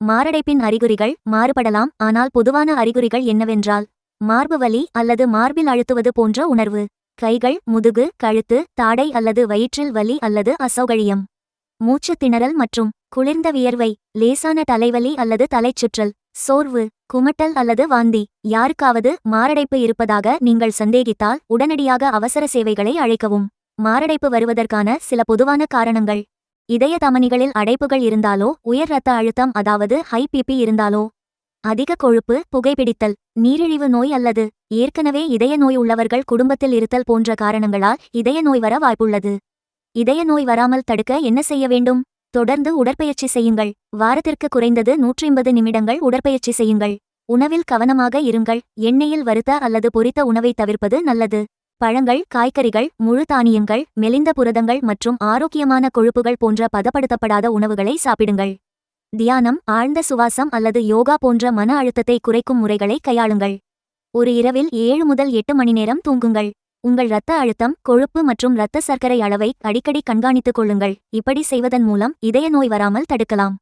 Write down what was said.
மாரடைப்பின் அறிகுறிகள் மாறுபடலாம் ஆனால் பொதுவான அறிகுறிகள் என்னவென்றால் மார்பு வலி அல்லது மார்பில் அழுத்துவது போன்ற உணர்வு கைகள் முதுகு கழுத்து தாடை அல்லது வயிற்றில் வலி அல்லது அசௌகரியம் மூச்சு திணறல் மற்றும் குளிர்ந்த வியர்வை லேசான தலைவலி அல்லது தலைச்சுற்றல் சோர்வு குமட்டல் அல்லது வாந்தி யாருக்காவது மாரடைப்பு இருப்பதாக நீங்கள் சந்தேகித்தால் உடனடியாக அவசர சேவைகளை அழைக்கவும். மாரடைப்பு வருவதற்கான சில பொதுவான காரணங்கள் இதய தமனிகளில் அடைப்புகள் இருந்தாலோ உயர் இரத்த அழுத்தம் அதாவது ஹை பிபி இருந்தாலோ அதிக கொழுப்பு புகைப்பிடித்தல் நீரிழிவு நோய் அல்லது ஏற்கனவே இதய நோய் உள்ளவர்கள் குடும்பத்தில் இருத்தல் போன்ற காரணங்களால் இதய நோய் வர வாய்ப்புள்ளது. இதய நோய் வராமல் தடுக்க என்ன செய்ய வேண்டும்? தொடர்ந்து உடற்பயிற்சி செய்யுங்கள். வாரத்திற்கு குறைந்தது நூற்றி நிமிடங்கள் உடற்பயிற்சி செய்யுங்கள். உணவில் கவனமாக இருங்கள். எண்ணெயில் வறுத்த அல்லது பொரித்த உணவை தவிர்ப்பது நல்லது. பழங்கள் காய்கறிகள் முழு தானியங்கள் மெலிந்த புரதங்கள் மற்றும் ஆரோக்கியமான கொழுப்புகள் போன்ற பதப்படுத்தப்படாத உணவுகளை சாப்பிடுங்கள். தியானம் ஆழ்ந்த சுவாசம் அல்லது யோகா போன்ற மன அழுத்தத்தை குறைக்கும் முறைகளை கையாளுங்கள். ஒரு இரவில் ஏழு முதல் எட்டு மணி நேரம் தூங்குங்கள். உங்கள் இரத்த அழுத்தம் கொழுப்பு மற்றும் இரத்த சர்க்கரை அளவை அடிக்கடி கண்காணித்துக் கொள்ளுங்கள். இப்படி செய்வதன் மூலம் இதய நோய் வராமல் தடுக்கலாம்.